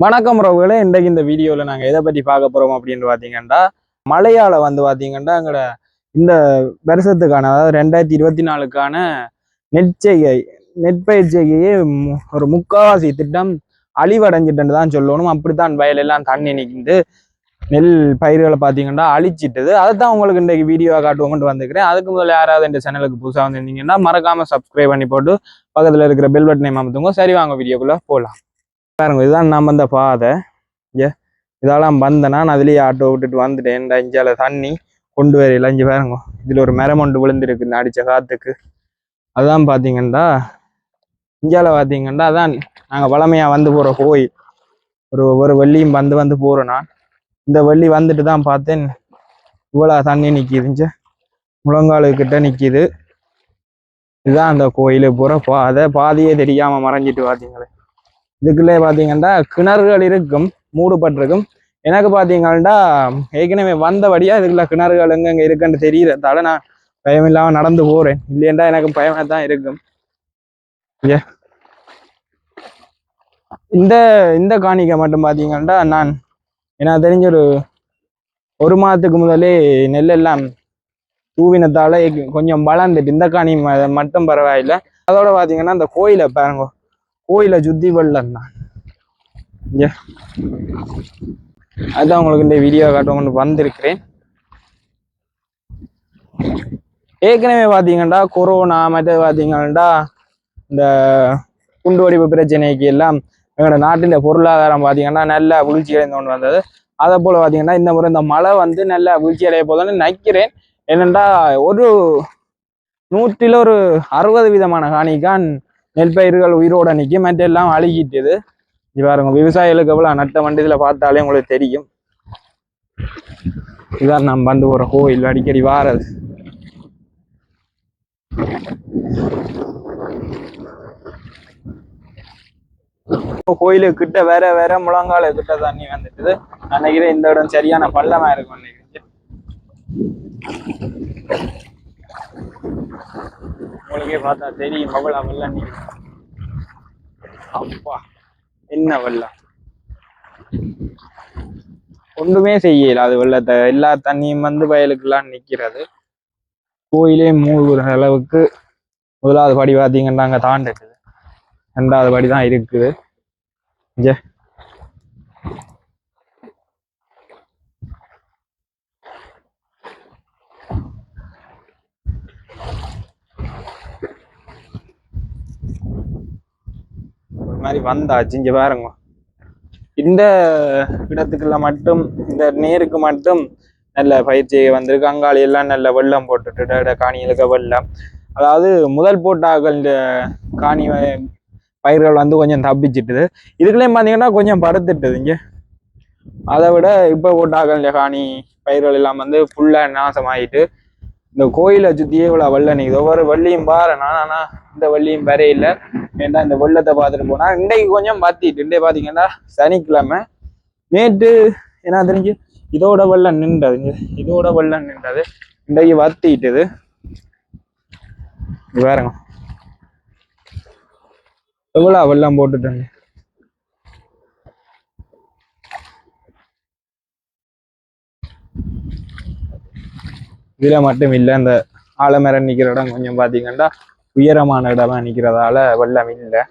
வணக்கம் உறவுகளே. இன்றைக்கு இந்த வீடியோவில் நாங்கள் எதை பற்றி பார்க்க போகிறோம் அப்படின்னு பார்த்தீங்கன்னா மழையால் வந்து பார்த்தீங்கன்னா எங்களோட இந்த வருஷத்துக்கான அதாவது ரெண்டாயிரத்தி இருபத்தி நாலுக்கான நெற்செய்கை நெற்பயிற்சிகையே மு- ஒரு முக்கால்வாசி திட்டம் அழிவடைஞ்சிட்டுன்னு தான் சொல்லணும். அப்படித்தான் வயலெல்லாம் தண்ணி நிற்கிது நெல் பயிர்களை பார்த்தீங்கன்னா அழிச்சிட்டுது. அதை தான் உங்களுக்கு இன்றைக்கு வீடியோவை காட்டுவோம்னு வந்துக்கிறேன் அதுக்கு முதல்ல யாராவது இந்த சேனலுக்கு புதுசாக வந்திருந்தீங்கன்னா மறக்காமல் சப்ஸ்கிரைப் பண்ணி போட்டு பக்கத்தில் இருக்கிற பெல் பட்டனை அமைத்துங்க சரி வாங்க வீடியோக்குள்ளே போகலாம் பாருங்க இதுதான் நான் வந்த பாதை. ஏ இதெல்லாம் வந்தேன்னா நான் அதுலேயே ஆட்டோ விட்டுட்டு வந்துட்டேன். இந்த இஞ்சால தண்ணி கொண்டு வரையில இளைஞ்சி பாருங்க. இதில் ஒரு மரம் ஒன்று விழுந்திருக்கு இந்த அடித்த காற்றுக்கு அதான் பார்த்தீங்கன்னா இஞ்சால பார்த்தீங்கன்னா அதான் நாங்கள் பழமையாக வந்து போகிற கோயில். ஒரு ஒரு வெள்ளியும் வந்து வந்து போகிறோம் நான் இந்த வெள்ளி வந்துட்டு தான் பார்த்தேன். இவ்வளோ தண்ணி நிற்கிதுஞ்ச முழங்காலு கிட்ட நிற்கிது இதுதான் அந்த கோயிலு புற பாதை. பாதையே தெரியாமல் மறைஞ்சிட்டு பார்த்தீங்களே இதுக்குள்ளே பார்த்தீங்கன்னா கிணறுகள் இருக்கும் மூடுபட்டிருக்கும். எனக்கு பார்த்தீங்கன்னா ஏற்கனவே வந்தபடியா இதுக்குள்ள கிணறுகள் எங்கெங்க இருக்குன்னு தெரியறதால நான் பயம் இல்லாமல் நடந்து போறேன். இல்லையண்டா எனக்கு பயமாக தான் இருக்கும். ஏ. இந்த இந்த காணிக்கை மட்டும் பார்த்தீங்கன்னா நான் எனக்கு தெரிஞ்ச ஒரு ஒரு மாதத்துக்கு முதலே நெல்லெல்லாம் தூவினத்தால கொஞ்சம் வளர்ந்துட்டு இந்த காணி மட்டும் பரவாயில்லை. அதோட பார்த்தீங்கன்னா அந்த கோயிலை பாருங்க. கோயிலை சுத்தி வெள்ளம் தான். இங்க. உங்களுக்கு இந்த வீடியோ காட்டுவோம்னு வந்திருக்கிறேன். ஏற்கனவே பார்த்தீங்கன்னா கொரோனா மற்ற பார்த்தீங்கன்னா இந்த குண்டு வெடிப்பு பிரச்சனைக்கு எல்லாம் எங்களோட நாட்டில் பொருளாதாரம் பார்த்தீங்கன்னா நல்ல வீழ்ச்சி அடைந்து கொண்டு வந்தது. அதை போல் பார்த்தீங்கன்னா இந்த முறை இந்த மழை வந்து நல்ல வீழ்ச்சி அடைய போதுன்னு நினைக்கிறேன். என்னென்னா ஒரு நூற்றில் ஒரு அறுபது விதமான காணிக்கான் நெல் பயிர்கள் உயிரோட நிற்கும் மற்றெல்லாம் அழுகிட்டுது. இது பாருங்க விவசாயிகளுக்கு எவ்வளோ நட்ட வண்டியில் பார்த்தாலே உங்களுக்கு தெரியும். இதான் நம்ம வந்து ஒரு கோயில் அடிக்கடி வாரது கோயிலு கோயிலுக்கு கிட்ட வேற வேற முழங்கால கிட்ட தண்ணி வந்துட்டுது. நினைக்கிறேன் இந்த இடம் சரியான பள்ளமா இருக்கும் நினைக்கிறேன். உங்களுக்கே பார்த்தா தெரியும். அவ்வளோ வெள்ளம் அப்பா. என்ன வெள்ளம் ஒன்றுமே செய்யல. அது வெள்ளத்தை எல்லா தண்ணியும் வந்து வயலுக்குலாம் நிக்கிறது கோயிலே மூழ்கிற அளவுக்கு முதலாவது படி பார்த்தீங்கன்னா அங்கே தாண்டிட்டுது ரெண்டாவது படி தான் இருக்குது. இங்க. மாதிரி வந்தாச்சு இங்கே பாருங்க. இந்த இடத்துக்குள்ள மட்டும் இந்த நேருக்கு மட்டும் நல்ல பயிற்சி வந்திருக்கு. அங்காளி எல்லாம் நல்ல வெள்ளம் போட்டுட்டு காணிகளுக்கு வெள்ளம். அதாவது முதல் போட்டாக்கள் இந்த காணி பயிர்கள் வந்து கொஞ்சம் தப்பிச்சிட்டுது. இதுக்குள்ளேயும் பார்த்தீங்கன்னா கொஞ்சம் படுத்துட்டுது இங்கே. அதை விட இப்போ போட்டாக்கள் இந்த காணி பயிர்கள் எல்லாம் வந்து ஃபுல்லாக நாசமாயிட்டு இந்த கோயிலை சுற்றியே இவ்வளோ வெள்ளம் நிற்குது ஒவ்வொரு வள்ளியும் பாரு. நானா இந்த வள்ளியும் வரையில ஏன்டா இந்த வெள்ளத்தை பார்த்துட்டு போனா? இன்றைக்கு கொஞ்சம் மாற்றிட்டு இன்றைய பார்த்தீங்கன்னா சனிக்கிழமை. நேற்று என்ன தெரிஞ்சு? இதோட வெள்ளம் நின்றதுங்க இதோட வெள்ளம் நின்றது. இன்றைக்கு வத்திட்டுது. வேறங்க எவ்வளோ வெள்ளம் போட்டுட்டேங்க இதில் மட்டும் இல்லை இந்த ஆலமரம் நிக்கிற இடம் கொஞ்சம் பாத்தீங்கன்னா உயரமான இடமா நிக்கிறதால வெள்ளம் இல்லை.